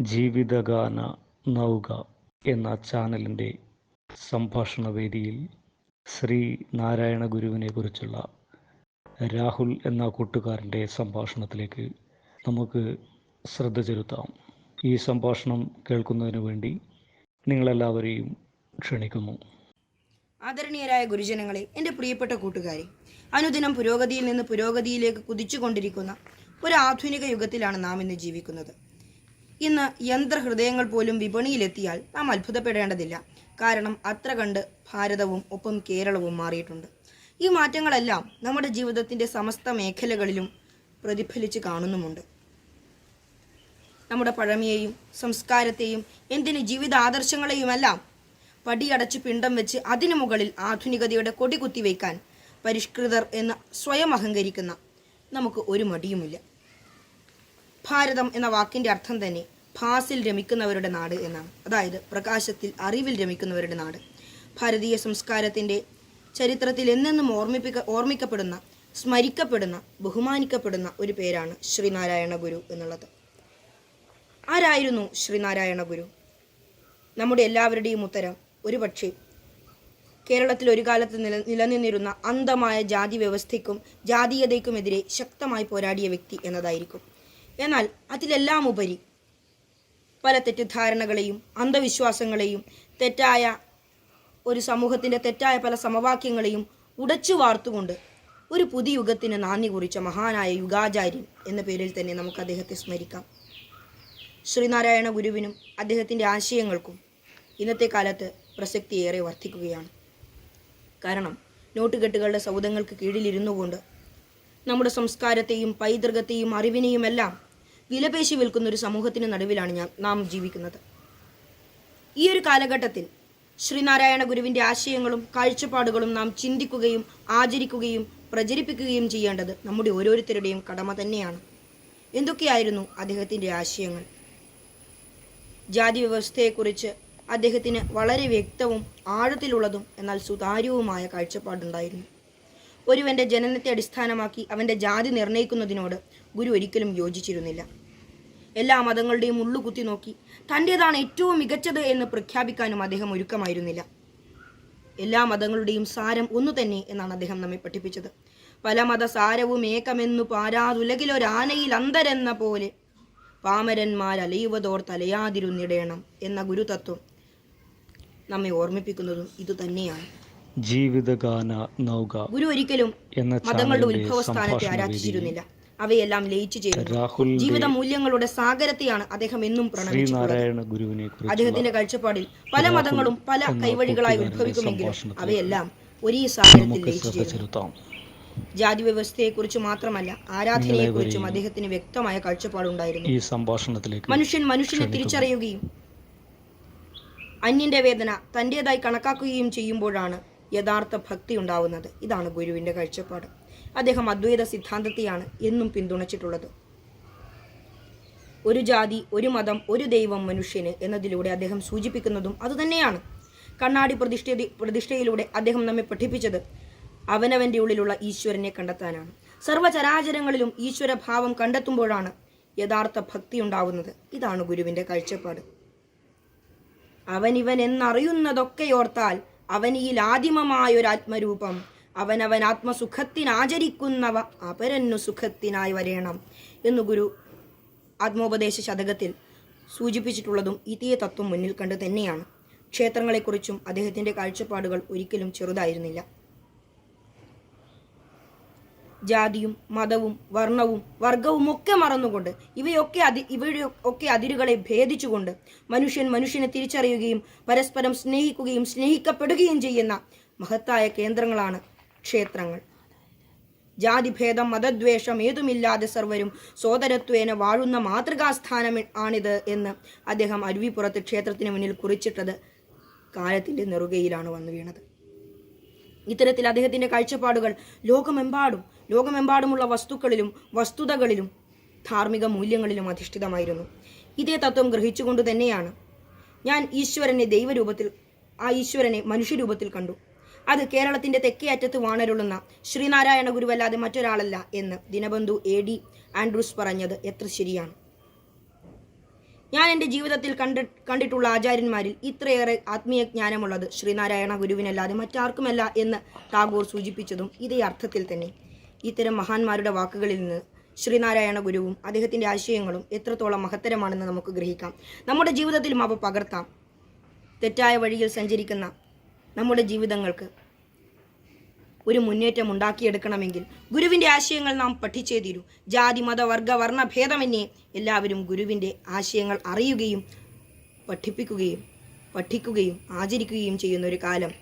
ജീവിതഗാന നൗക എന്ന ചാനലിന്റെ സംഭാഷണ വേദിയിൽ ശ്രീ നാരായണ ഗുരുവിനെ കുറിച്ചുള്ള രാഹുൽ എന്ന കൂട്ടുകാരന്റെ സംഭാഷണത്തിലേക്ക് നമുക്ക് ശ്രദ്ധ ചെലുത്താം. ഈ സംഭാഷണം കേൾക്കുന്നതിന് വേണ്ടി നിങ്ങളെല്ലാവരെയും ക്ഷണിക്കുന്നു. ആദരണീയരായ ഗുരുജനങ്ങളെ എന്റെ പ്രിയപ്പെട്ട കൂട്ടുകാരെ അനുദിനം പുരോഗതിയിൽ നിന്ന് പുരോഗതിയിലേക്ക് കുതിച്ചുകൊണ്ടിരിക്കുന്ന ഒരു ആധുനിക യുഗത്തിലാണ് നാം ഇന്ന് ജീവിക്കുന്നത്. ഇന്ന് യന്ത്രഹൃദയങ്ങൾ പോലും വിപണിയിലെത്തിയാൽ നാം അത്ഭുതപ്പെടേണ്ടതില്ല. കാരണം അത്ര കണ്ട് ഭാരതവും ഒപ്പം കേരളവും മാറിയിട്ടുണ്ട്. ഈ മാറ്റങ്ങളെല്ലാം നമ്മുടെ ജീവിതത്തിന്റെ സമസ്ത മേഖലകളിലും പ്രതിഫലിച്ച് കാണുന്നുമുണ്ട്. നമ്മുടെ പഴമയെയും സംസ്കാരത്തെയും എന്തിന് ജീവിത ആദർശങ്ങളെയുമെല്ലാം പടിയടച്ച് പിണ്ടം വെച്ച് അതിനു മുകളിൽ ആധുനികതയുടെ കൊടി കുത്തിവെക്കാൻ പരിഷ്കൃതർ എന്ന് സ്വയം അഹങ്കരിക്കുന്ന നമുക്ക് ഒരു മടിയുമില്ല. ഭാരതം എന്ന വാക്കിന്റെ അർത്ഥം തന്നെ ഭാസിൽ രമിക്കുന്നവരുടെ നാട് എന്നാണ്. അതായത് പ്രകാശത്തിൽ അറിവിൽ രമിക്കുന്നവരുടെ നാട്. ഭാരതീയ സംസ്കാരത്തിന്റെ ചരിത്രത്തിൽ എന്നെന്നും ഓർമ്മിപ്പിക്ക ഓർമ്മിക്കപ്പെടുന്ന സ്മരിക്കപ്പെടുന്ന ബഹുമാനിക്കപ്പെടുന്ന ഒരു പേരാണ് ശ്രീനാരായണ ഗുരു എന്നുള്ളത്. ആരായിരുന്നു ശ്രീനാരായണ ഗുരു? നമ്മുടെ എല്ലാവരുടെയും ഉത്തരം ഒരുപക്ഷെ കേരളത്തിൽ ഒരു കാലത്ത് നില നിലനിന്നിരുന്ന അന്ധമായ ജാതി വ്യവസ്ഥയ്ക്കും ജാതീയതയ്ക്കുമെതിരെ ശക്തമായി പോരാടിയ വ്യക്തി എന്നതായിരിക്കും. എന്നാൽ അതിലെല്ലാം ഉപരി പല തെറ്റിദ്ധാരണകളെയും അന്ധവിശ്വാസങ്ങളെയും തെറ്റായ ഒരു സമൂഹത്തിന്റെ തെറ്റായ പല സമവാക്യങ്ങളെയും ഉടച്ചു വാർത്തുകൊണ്ട് ഒരു പുതിയ യുഗത്തിന് നാന്ദി കുറിച്ച മഹാനായ യുഗാചാര്യൻ എന്ന പേരിൽ തന്നെ നമുക്ക് അദ്ദേഹത്തെ സ്മരിക്കാം. ശ്രീനാരായണ ഗുരുവിനും അദ്ദേഹത്തിന്റെ ആശയങ്ങൾക്കും ഇന്നത്തെ കാലത്ത് പ്രസക്തി ഏറെ വർദ്ധിക്കുകയാണ്. കാരണം നോട്ടുകെട്ടുകളുടെ സൗദങ്ങൾക്ക് കീഴിലിരുന്നു കൊണ്ട് നമ്മുടെ സംസ്കാരത്തെയും പൈതൃകത്തെയും അറിവിനെയുമെല്ലാം വിലപേശി വിൽക്കുന്ന ഒരു സമൂഹത്തിന് നടുവിലാണ് ഞാൻ നാം ജീവിക്കുന്നത്. ഈ ഒരു കാലഘട്ടത്തിൽ ശ്രീനാരായണ ഗുരുവിന്റെ ആശയങ്ങളും കാഴ്ചപ്പാടുകളും നാം ചിന്തിക്കുകയും ആചരിക്കുകയും പ്രചരിപ്പിക്കുകയും ചെയ്യേണ്ടത് നമ്മുടെ ഓരോരുത്തരുടെയും കടമ തന്നെയാണ്. എന്തൊക്കെയായിരുന്നു അദ്ദേഹത്തിന്റെ ആശയങ്ങൾ? ജാതി വ്യവസ്ഥയെക്കുറിച്ച് അദ്ദേഹത്തിന് വളരെ വ്യക്തവും ആഴത്തിലുള്ളതും എന്നാൽ സുതാര്യവുമായ കാഴ്ചപ്പാടുണ്ടായിരുന്നു. ഒരുവന്റെ ജനനത്തെ അടിസ്ഥാനമാക്കി അവന്റെ ജാതി നിർണയിക്കുന്നതിനോട് ഗുരു ഒരിക്കലും യോജിച്ചിരുന്നില്ല. എല്ലാ മതങ്ങളുടെയും ഉള്ളുകുത്തി നോക്കി തന്റേതാണ് ഏറ്റവും മികച്ചത് എന്ന് പ്രഖ്യാപിക്കാനും അദ്ദേഹം ഒരുക്കമായിരുന്നില്ല. എല്ലാ മതങ്ങളുടെയും സാരം ഒന്നു തന്നെ എന്നാണ് അദ്ദേഹം നമ്മെ പഠിപ്പിച്ചത്. പല മതസാരവും ഏകമെന്നു പാരാതുലകിലൊരാനയിൽ അന്തരെന്ന പോലെ പാമരന്മാർ അലയുവതോർ തലയാതിരുന്നിടയണം എന്ന ഗുരുതത്വം നമ്മെ ഓർമ്മിപ്പിക്കുന്നതും ഇതുതന്നെയാണ് ജീവിതഗാന നൗക ഗുരു ഒരിക്കലും മതങ്ങളുടെ ഉത്ഭവസ്ഥാനത്തെ ആരാധിച്ചിരുന്നില്ല. അവയെല്ലാം ലയിച്ചു ചേരുന്നു. ജീവിത മൂല്യങ്ങളുടെ സാഗരത്തെയാണ് അദ്ദേഹം എന്നും പ്രണമിച്ചിട്ടുള്ളത്. അദ്ദേഹത്തിന്റെ കാഴ്ചപ്പാടിൽ പല മതങ്ങളും പല കൈവഴികളായി ഉത്ഭവിക്കുമെങ്കിലും അവയെല്ലാം ഒരേ സാഗരത്തിൽ ലയിച്ചു ചേരുന്നു. ജാതി വ്യവസ്ഥയെക്കുറിച്ച് മാത്രമല്ല ആരാധനയെക്കുറിച്ചും അദ്ദേഹത്തിന് വ്യക്തമായ കാഴ്ചപ്പാടുണ്ടായിരുന്നു. ഈ സംഭാഷണത്തിലേക്ക് മനുഷ്യൻ മനുഷ്യനെ തിരിച്ചറിയുകയും അന്യന്റെ വേദന തന്റേതായി കണക്കാക്കുകയും ചെയ്യുമ്പോഴാണ് യഥാർത്ഥ ഭക്തി ഉണ്ടാവുന്നത്. ഇതാണ് ഗുരുവിന്റെ കാഴ്ചപ്പാട്. അദ്ദേഹം അദ്വൈത സിദ്ധാന്തത്തെയാണ് എന്നും പിന്തുണച്ചിട്ടുള്ളത്. ഒരു ജാതി ഒരു മതം ഒരു ദൈവം മനുഷ്യന് എന്നതിലൂടെ അദ്ദേഹം സൂചിപ്പിക്കുന്നതും അതുതന്നെയാണ്. കണ്ണാടി പ്രതിഷ്ഠ പ്രതിഷ്ഠയിലൂടെ അദ്ദേഹം നമ്മെ പഠിപ്പിച്ചത് അവനവന്റെ ഉള്ളിലുള്ള ഈശ്വരനെ കണ്ടെത്താനാണ്. സർവചരാചരങ്ങളിലും ഈശ്വരഭാവം കണ്ടെത്തുമ്പോഴാണ് യഥാർത്ഥ ഭക്തി ഉണ്ടാവുന്നത്. ഇതാണ് ഗുരുവിന്റെ കാഴ്ചപ്പാട്. അവനിവൻ എന്നറിയുന്നതൊക്കെയോർത്താൽ അവനിയിൽ ആദിമമായൊരു ആത്മരൂപം. അവനവൻ ആത്മസുഖത്തിനാചരിക്കുന്നവ അപരന്നു സുഖത്തിനായി വരേണം എന്നു ഗുരു ആത്മോപദേശ ശതകത്തിൽ സൂചിപ്പിച്ചിട്ടുള്ളതും ഇതേ തത്വം മുന്നിൽ കണ്ട് തന്നെയാണ്. ക്ഷേത്രങ്ങളെക്കുറിച്ചും അദ്ദേഹത്തിന്റെ കാഴ്ചപ്പാടുകൾ ഒരിക്കലും ചെറുതായിരുന്നില്ല. ജാതിയും മതവും വർണവും വർഗവും ഒക്കെ മറന്നുകൊണ്ട് ഇവയൊക്കെ അതി ഇവയുടെ ഒക്കെ അതിരുകളെ ഭേദിച്ചുകൊണ്ട് മനുഷ്യൻ മനുഷ്യനെ തിരിച്ചറിയുകയും പരസ്പരം സ്നേഹിക്കുകയും സ്നേഹിക്കപ്പെടുകയും ചെയ്യുന്ന മഹത്തായ കേന്ദ്രങ്ങളാണ് ക്ഷേത്രങ്ങൾ. ജാതിഭേദം മതദ്വേഷം ഏതുമില്ലാതെ സർവരും സോദരത്വേന വാഴുന്ന മാതൃകാസ്ഥാനം ആണിത് എന്ന് അദ്ദേഹം അരുവിപ്പുറത്ത് ക്ഷേത്രത്തിന് മുന്നിൽ കുറിച്ചിട്ടത് കാലത്തിന്റെ നെറുകയിലാണ് വന്നു വീണത് ഇത്തരത്തിൽ അദ്ദേഹത്തിന്റെ കാഴ്ചപ്പാടുകൾ ലോകമെമ്പാടും ലോകമെമ്പാടുമുള്ള വസ്തുക്കളിലും വസ്തുതകളിലും ധാർമ്മിക മൂല്യങ്ങളിലും അധിഷ്ഠിതമായിരുന്നു. ഇതേ തത്വം ഗ്രഹിച്ചുകൊണ്ട് തന്നെയാണ് ഞാൻ ഈശ്വരനെ ദൈവരൂപത്തിൽ ആ ഈശ്വരനെ മനുഷ്യരൂപത്തിൽ കണ്ടു. അത് കേരളത്തിന്റെ തെക്കേ അറ്റത്ത് വാണരുളുന്ന ശ്രീനാരായണ ഗുരുവല്ലാതെ മറ്റൊരാളല്ല എന്ന് ദിനബന്ധു എ ഡി ആൻഡ്രൂസ് പറഞ്ഞത് എത്ര ശരിയാണ്. ഞാൻ എന്റെ ജീവിതത്തിൽ കണ്ടി കണ്ടിട്ടുള്ള ആചാര്യന്മാരിൽ ഇത്രയേറെ ആത്മീയ ജ്ഞാനമുള്ളത് ശ്രീനാരായണ ഗുരുവിനല്ലാതെ മറ്റാർക്കുമല്ല എന്ന് ടാഗോർ സൂചിപ്പിച്ചതും ഇതേ അർത്ഥത്തിൽ തന്നെ. ഇത്തരം മഹാന്മാരുടെ വാക്കുകളിൽ നിന്ന് ശ്രീനാരായണ ഗുരുവും അദ്ദേഹത്തിന്റെ ആശയങ്ങളും എത്രത്തോളം മഹത്തരമാണെന്ന് നമുക്ക് ഗ്രഹിക്കാം. നമ്മുടെ ജീവിതത്തിലും അവ പകർത്താം. തെറ്റായ വഴിയിൽ സഞ്ചരിക്കുന്ന നമ്മുടെ ജീവിതങ്ങൾക്ക് ഒരു മുന്നേറ്റം ഉണ്ടാക്കിയെടുക്കണമെങ്കിൽ ഗുരുവിന്റെ ആശയങ്ങൾ നാം പഠിച്ചേ തീരൂ ജാതി മത വർഗ വർണ ഭേദമന്യേ എല്ലാവരും ഗുരുവിന്റെ ആശയങ്ങൾ അറിയുകയും പഠിപ്പിക്കുകയും പഠിക്കുകയും ആചരിക്കുകയും ചെയ്യുന്ന ഒരു കാലം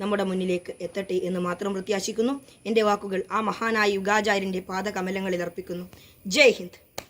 നമ്മുടെ മുന്നിലേക്ക് എത്തട്ടെ എന്ന് മാത്രം പ്രത്യാശിക്കുന്നു. എന്റെ വാക്കുകൾ ആ മഹാനായ യുഗാചാര്യന്റെ പാദകമലങ്ങളിൽ അർപ്പിക്കുന്നു. ജയ് ഹിന്ദ്.